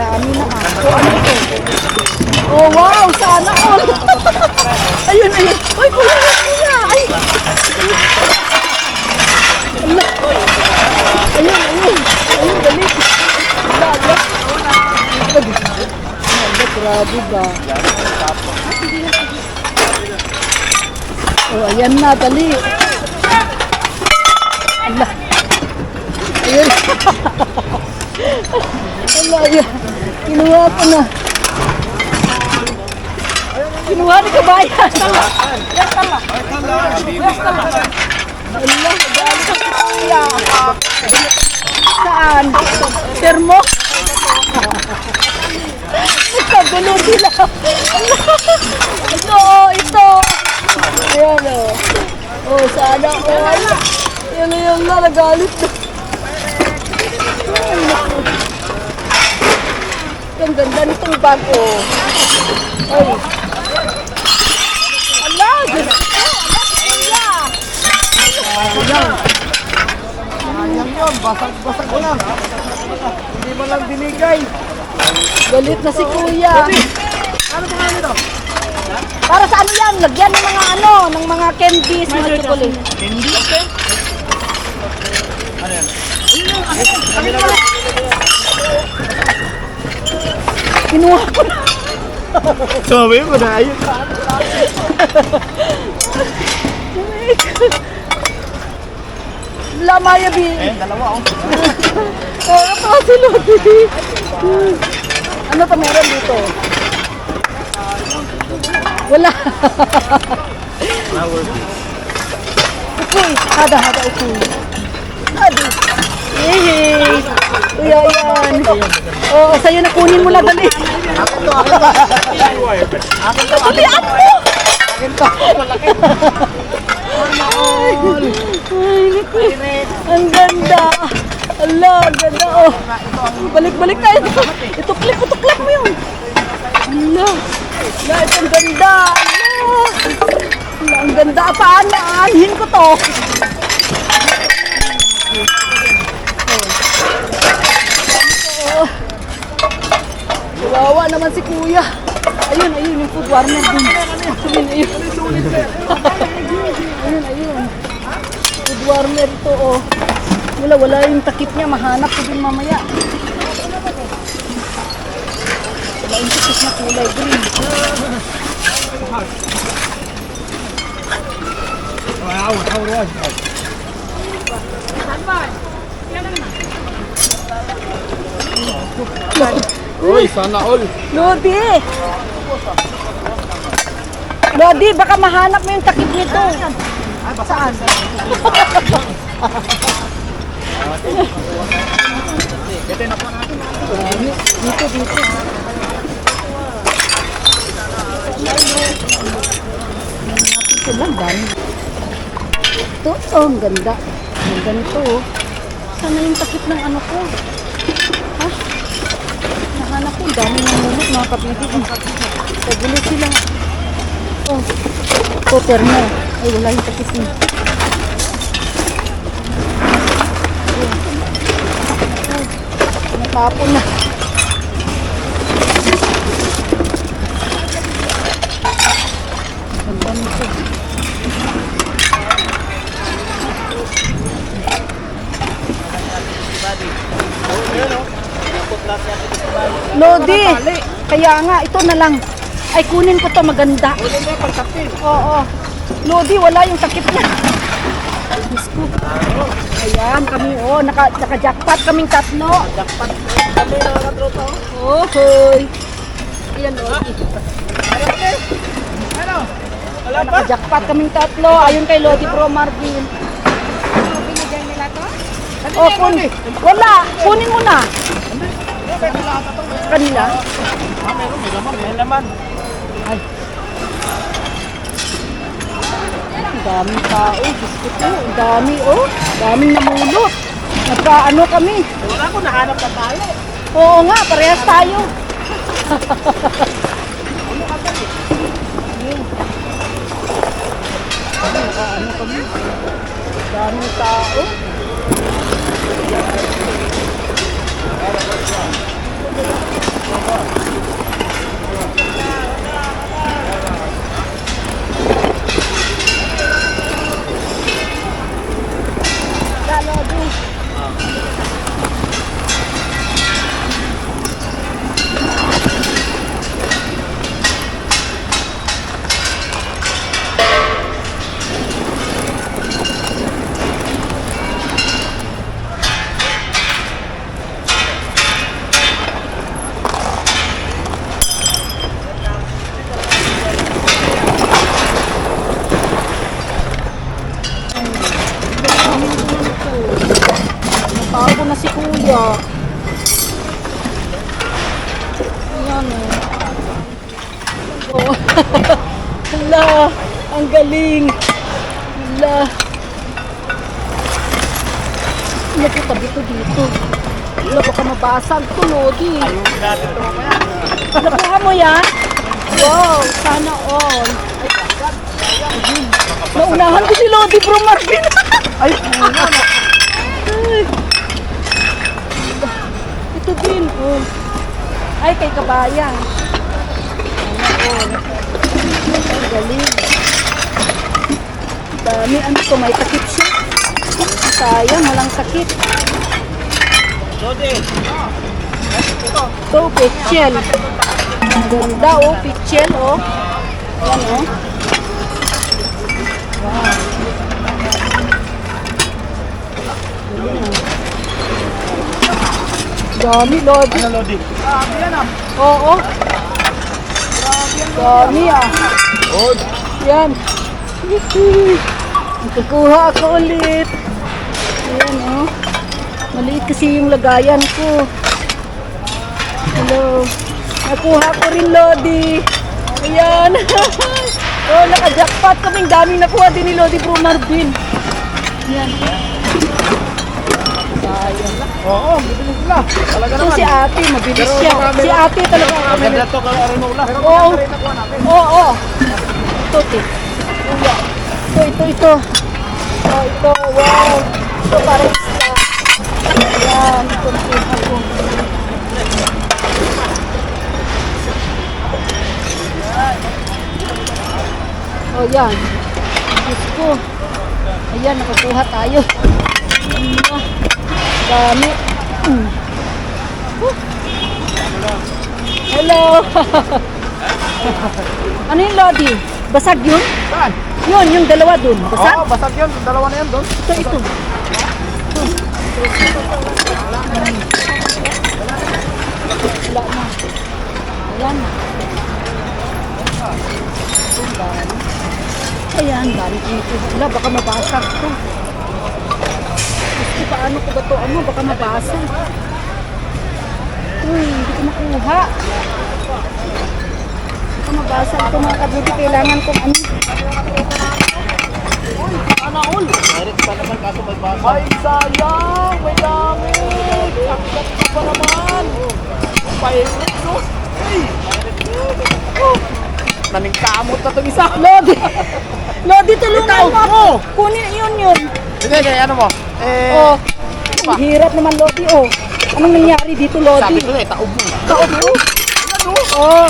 Marami na ah. Oh, ano ito? Oh, wow! Sana all! ayun, ayun. Uy, kuya, kuya! Ay! Ala. Ayun, ayun. Ayun, dali. Ala. Ala, grabe ba? Oh, ayan na, dali. Ala. Ayun. Ala, ayun. Kinuha ko na. Kinuha ni kabayan. Yes, tama. Yes, tama. Allah, galing sa kuya. Saan? Termo? Nagkagulo sila. ito, oh, ito. Ayan, oh. Oh, sana, oh. Yan, yan na, nagalit na. Ay. Ang ganda nitong bag, oh. Ay. Ala, Diyos ko. Ala, kuya. Sayang yun, basag-basag lang. Hindi mo lang binigay. Galit na si kuya. Ano pa nga nito? Para sa ano yan? Lagyan ng mga ano, ng mga candies, mga chocolate. Hindi. Okay. Ano yan? Kinuha ko na. Sabi mo na ayun. Lamaya bi. Eh, dalawa oh. Oh, ito si Lodi. Ano pa meron dito? Wala. Ukoy. Hada, hada, ukoy. Hada. Yehey. Kuya, yan. Oh, sa'yo na kunin mo na dali. Akin to, akin to. Akin to, akin to. Akin to. Ay, naku. Ang ganda. Ala, ganda oh. Balik-balik tayo. Ituklip, ituklip mo yun. Ala. Ala, ito ang ganda. Ala. Ang ganda. Paano? Aanhin ko to. Oh. Kawawa naman si kuya. Ayun, ayun, yung food warmer dun. Ayun, ayun. ayun, ayun. Food warmer ito, oh. Wala, wala yung takip niya. Mahanap ko din mamaya. Wala yung takip na kulay green. Wow, how was it? Uy, sana all. Lodi! Lodi, baka mahanap mo yung takip nito. Saan? Ito na. Dito, dito. Ito lang, dami. Ito, oh, ang ganda. Ang ganda nito, oh. Sana yung takip ng ano ko? Nahanap ko, dami ng lumot, mga kapitid. Kagulo sila. Oh, ito, termo. Ay, wala yung takip niya. Natapon na. Ganda nito. Lodi, kaya nga, ito na lang. Ay, kunin ko to maganda. Uli mo pang kapil. Oo. Lodi, wala yung takip niya. Diyos ko. Ayan, kami, oh, naka, naka-jackpot kaming tatlo. Jackpot. Kami na nakatropa oh. Oh, hoy. Ayan, Lodi. Ano? Wala pa? Naka-jackpot kaming tatlo. Ayun kay Lodi Pro Marvin. Binigyan nila to? Oh, kun wala. Kunin mo na. Ito. Kanila. Ah, meron. May laman. May laman. Ang daming tao. Diyos ko po. Ang dami, oh. Daming namulot. Nagkaano kami. Wala ko nahanap na tayo. Oo nga, parehas tayo. Nakaano kami. Daming tao. Hala, ang galing. Hala. Naku, tabi ko dito. Hala, baka mabasag to, Lodi. Nakuha mo yan? Wow, sana all. Ayun. Naunahan ko si Lodi bro Marvin. Ay, una na. Ito din, oh. Ay, kay kabayan. Ano, oh. Galing. Dami, ano to, may takip siya. Sayang, walang. Lodi. Ito, pichel. Ang ganda, oh, pichel, oh. Yan, oh. Wow. Oh. Dami, Lodi. Ano, Lodi? Ah, yan ah. Oo. Dami ah. Oh, Yan. Kukuha ako ulit. Ayan oh. Maliit kasi yung lagayan ko. Hello. Nakuha ko rin Lodi. Ayan. oh, naka-jackpot kaming daming nakuha din ni Lodi Bro Marvin. Yan. Sayang. Oo, bibilis sila. Talaga So naman. si ate, mabilis Pero siya. marami Si ate talaga. Maganda to kay Arinola. Oo. Oo, oo. Ito, ito. Ito, ito, ito. Oh, ito, wow. Ito, para isa. Ayan, ito, nakuha ko. Oh, yan. Diyos ko. Ayan, nakakuha tayo. Ano? Dami. Mm. Hello. ano yung Lodi? Basag yun? Saan? Yun, yung dalawa dun. Basag? Oo, basag yun. Dalawa na yan doon. Ito, ito. Wala na. Ayan na. Ayan, dami dito. Wala, baka mabasag to. Ko ba to? Ano, baka mabasag. Uy, hindi ko makuha. Baka mabasag to mga kabuti. Kailangan kong ano. Sana all. Merit pa naman kaso may basa. Ay, sayang. May gamit. Ang ganda pa naman. Pirate, no? Ay. Oh. Naming kamot na itong isa. Lodi! Lodi, tulungan mo! Kunin yun yun! Sige, kaya ano mo? Eh, Oh, ang hirap naman Lodi, oh. Anong nangyari dito, sabi Lodi? ko eh, taob mo. Taob mo? Oh,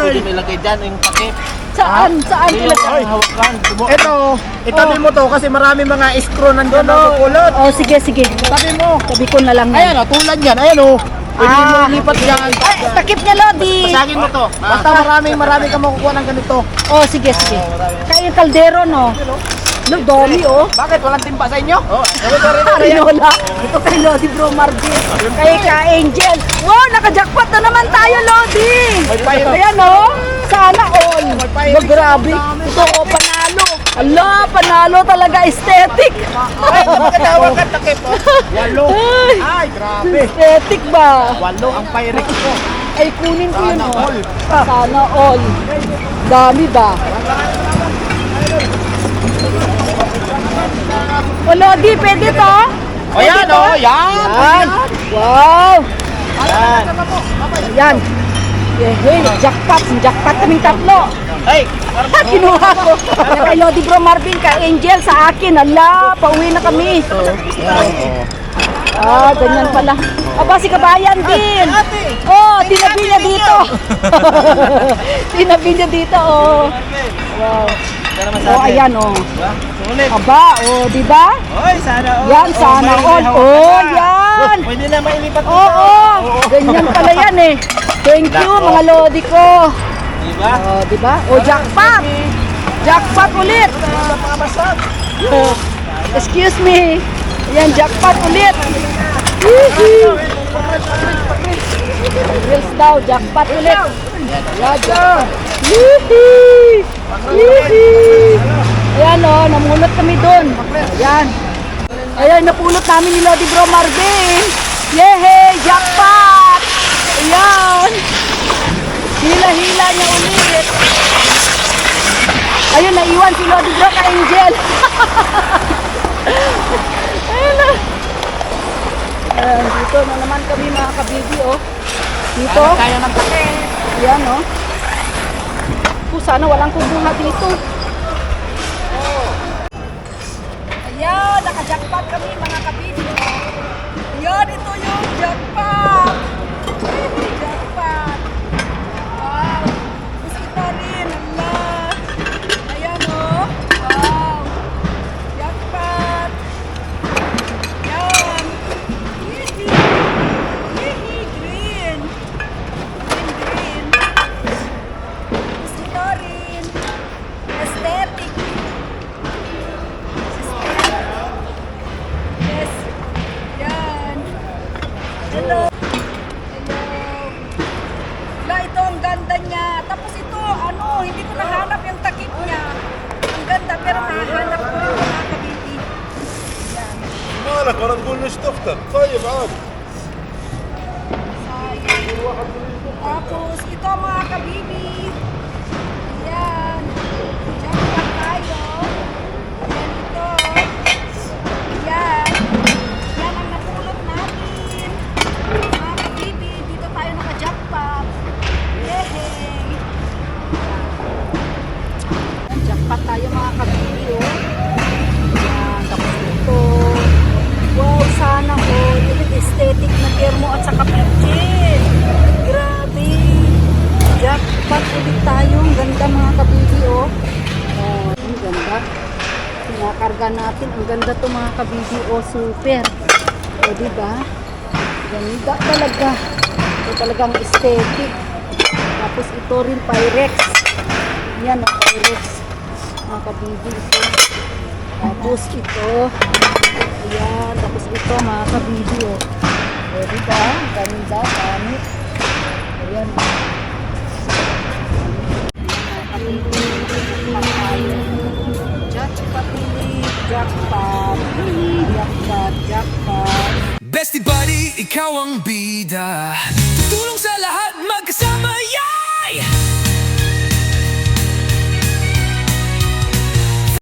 Pwede may lagay dyan yung takip. saan? Saan ilagay? hawakan. Ito, itabi mo to kasi marami mga screw nandun na kukulot. Oh, sige, sige. Tabi mo. Sabi ko na lang Ayan yan. o, tulad yan. Ayan o. Pwede Ah. mo lipat yan. Ay, takip niya, Lodi! Pasagin mo to. Basta marami, marami ka makukuha ng ganito. Oh, sige, sige. Kaya yung kaldero, no? No, dami, oh. Bakit? Walang timpa sa inyo? Oh, ito rin. Arinola. Ito kay Lodi Bro Marvin. Kay Ka Angel. Wow, naka-jackpot na naman tayo, Lodi. Ayan, oh. Sana all. Ba, grabe. Ito, oh, panalo. Ala, panalo talaga aesthetic. Ay, makatawag ka takip. oh. Walo. Ay, Ay, grabe. aesthetic ba? Walo ang pirate ko. Ay, kunin ko yun, Sana oh. all. Sana all. Dami ba? O, Lodi, pwede to? O yan o, yan. Yan. Wow. Yan. Yan. Hey, jackpot. Jackpot kaming tatlo. Ay, Ha, kinuha ko. Kay Lodi Bro Marvin, kay Angel, sa akin. Ala, pauwi na kami. Ah, ganyan pala. Aba, si Kabayan din. Oh, tinabi niya dito. tinabi niya dito, oh. Wow. Oh, ayan, oh. Sulit. Aba, oh, di ba? Oy, sana all. Yan, sana all. Oh, yan. Pwede na mailipat Oo, ganyan pala yan eh. Thank you, mga Lodi ko. Diba? Oh, di ba? Oh, jackpot. Jackpot ulit. Oh, excuse me. Yan, jackpot ulit. Woohoo! Reels daw, jackpot ulit. Yan, jackpot. Woohoo! Ayan o, oh, namunot kami doon. Ayan. Ayan, napulot namin ni Lodi Bro Marvin. Yehey! Jackpot! Ayan. Hila-hila niya ulit. iwan si Lodi Bro ka Angel. Ayun na. Ayan, dito na naman kami mga kabibi, oh. Dito. Kaya ng take. Yan, oh. Kung sana walang kubuha dito. Ayan, naka-jackpot kami mga kabidi. Ayan, ito yung jackpot. Hello. Hello. La, ito ang ganda niya. Tapos ito, ano, hindi ko nahanap yung takip niya. Ang ganda, pero nahanap ko rin mga kabibi. Yan. مالك ولا تقول ليش تختك طيب عادي Sayang. Tapos ito mga kabibi. Pinakarga natin. Ang ganda to mga kabibi, oh. Super. O, diba? Ganda talaga. Ito talagang aesthetic. Tapos ito rin Pyrex. Yan ang Pyrex. Mga kabibi ito. Tapos ito. Ayan. Tapos ito mga kabibi oh. O diba? Ganda. Gamit. Ayan. Jackpot ulit. Jackpot, jackpot, jackpot. Bestie buddy, ikaw ang bida. Tutulong sa lahat, magkasama, yay!